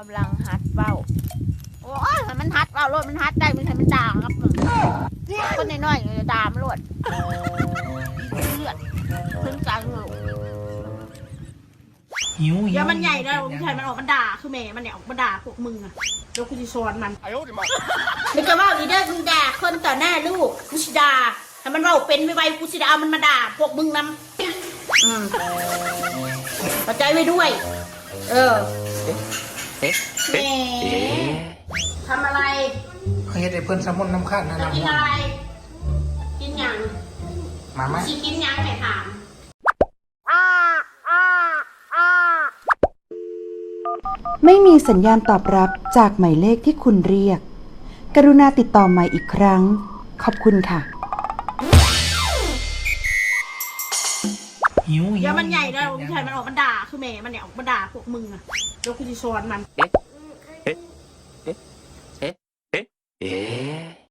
กำลังฮัดเบ้าโอ้ยมันฮัดเบ้ารถมันฮัดได้มันใช่มันด่าครับมึงคนน้อยๆจะด่ามัวดเลือดขึ้นกลางเลยเดี๋ยวมันใหญ่แล้วพี่ชายมันออกมันด่าคือแม่มันเนี่ยออกมาด่าพวกมึงอะแล้วกูจะสอนมันไอ้โอ้ดิมาแล้วก็ว่าอีเดอร์มึงด่าคนต่อหน้าลูกกูสิด่าถ้ามันเราเป็นไปไวกูสิด่ามันมาด่าพวกมึงนำอืมเข้าใจไว้ด้วย เออ แหมทำอะไรเฮ็ดให้เพิ่นสมุนน้ำข้านนะจะน้ำกินหัวอะไร กินหยังมาไหมสิกินหยังไหนถามไม่มีสัญญาณตอบรับจากหมายเลขที่คุณเรียก กรุณาติดต่อใหม่อีกครั้ง ขอบคุณค่ะ หิวหิวเดี๋ยวมันใหญ่แล้วผู้ชายมันออกมาด่าคือแม่มันเนี่ยออกมาด่าพวกมึงอะเดี๋ยวกูจะสอนมันえ